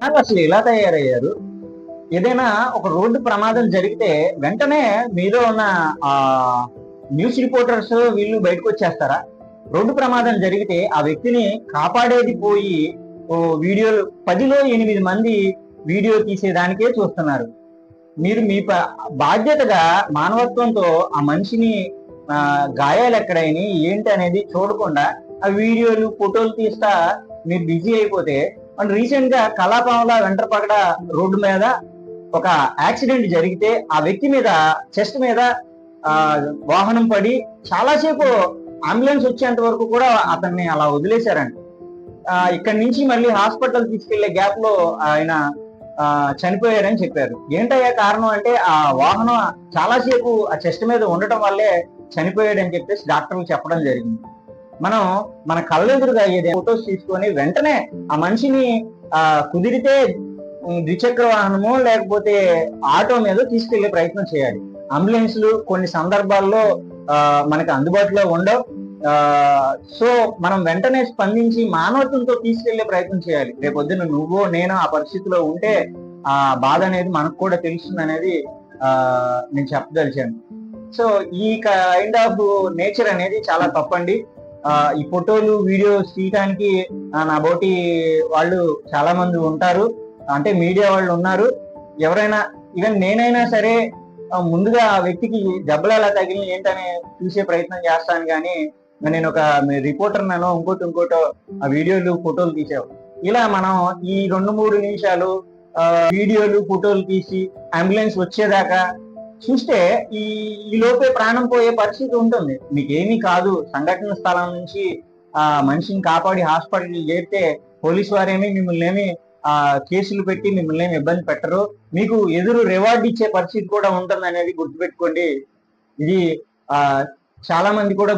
అసలు ఇలా తయారయ్యారు. ఏదైనా ఒక రోడ్డు ప్రమాదం జరిగితే వెంటనే మీలో ఉన్న ఆ న్యూస్ రిపోర్టర్స్ వీళ్ళు బయటకు వచ్చేస్తారా? రోడ్డు ప్రమాదం జరిగితే ఆ వ్యక్తిని కాపాడేది పోయి ఓ వీడియోలు పదిలో ఎనిమిది మంది వీడియో తీసేదానికే చూస్తున్నారు. మీరు మీ బాధ్యతగా మానవత్వంతో ఆ మనిషిని గాయాలు ఎక్కడైనా ఏంటి అనేది చూడకుండా ఆ వీడియోలు ఫోటోలు తీస్తా మీరు బిజీ అయిపోతే అండ్ రీసెంట్గా కళాపాముల వెంటరపగడ రోడ్డు మీద ఒక యాక్సిడెంట్ జరిగితే ఆ వ్యక్తి మీద చెస్ట్ మీద వాహనం పడి చాలాసేపు అంబులెన్స్ వచ్చేంత వరకు కూడా అతన్ని అలా వదిలేశారండి ఇక్కడ ఇక్కడి నుంచి మళ్ళీ హాస్పిటల్ తీసుకెళ్ళే గ్యాప్లో ఆయన చనిపోయారని చెప్పారు. ఏంటయ్యా కారణం అంటే ఆ వాహనం చాలాసేపు ఆ చెస్ట్ మీద ఉండటం వల్లే చనిపోయాడని చెప్పేసి డాక్టర్లు చెప్పడం జరిగింది. మనం మన కళ్ళెదురుగా ఏదైనా ఫొటోస్ తీసుకొని వెంటనే ఆ మనిషిని ఆ కుదిరితే ద్విచక్ర వాహనమో లేకపోతే ఆటో మీద తీసుకెళ్ళే ప్రయత్నం చేయాలి. అంబులెన్స్లు కొన్ని సందర్భాల్లో ఆ, మనకి అందుబాటులో ఉండవు. సో మనం వెంటనే స్పందించి మానవత్వంతో తీసుకెళ్ళే ప్రయత్నం చేయాలి. రేపొద్దున నువ్వు నేను ఆ పరిస్థితిలో ఉంటే ఆ బాధ అనేది మనకు కూడా తెలుస్తుంది అనేది ఆ, నేను చెప్పదలిచాను. సో ఈ కైండ్ ఆఫ్ నేచర్ అనేది చాలా తప్పండి. ఈ ఫోటోలు వీడియోస్ తీయడానికి నా బోటి వాళ్ళు చాలా మంది ఉంటారు. అంటే మీడియా వాళ్ళు ఉన్నారు. ఎవరైనా ఈవెన్ నేనైనా సరే ముందుగా ఆ వ్యక్తికి దెబ్బలు ఎలా తగిలి ఏంటనే చూసే ప్రయత్నం చేస్తాను కానీ నేను ఒక రిపోర్టర్ నన్ను ఇంకోటి ఇంకోటో ఆ వీడియోలు ఫోటోలు తీసావు ఇలా మనం ఈ రెండు మూడు నిమిషాలు ఆ, వీడియోలు ఫోటోలు తీసి అంబులెన్స్ వచ్చేదాకా చూస్తే ఈ ఈ లోపే ప్రాణం పోయే పరిస్థితి ఉంటుంది. మీకేమీ కాదు. సంఘటన స్థలం నుంచి ఆ మనిషిని కాపాడి హాస్పిటల్ చేరితే పోలీస్ వారేమి మిమ్మల్ని ఏమి ఆ కేసులు పెట్టి మిమ్మల్ని ఏమి ఇబ్బంది పెట్టరు. మీకు ఎదురు రివార్డ్ ఇచ్చే పరిస్థితి కూడా ఉంటుంది అనేది గుర్తుపెట్టుకోండి. ఇది ఆ చాలా మంది కూడా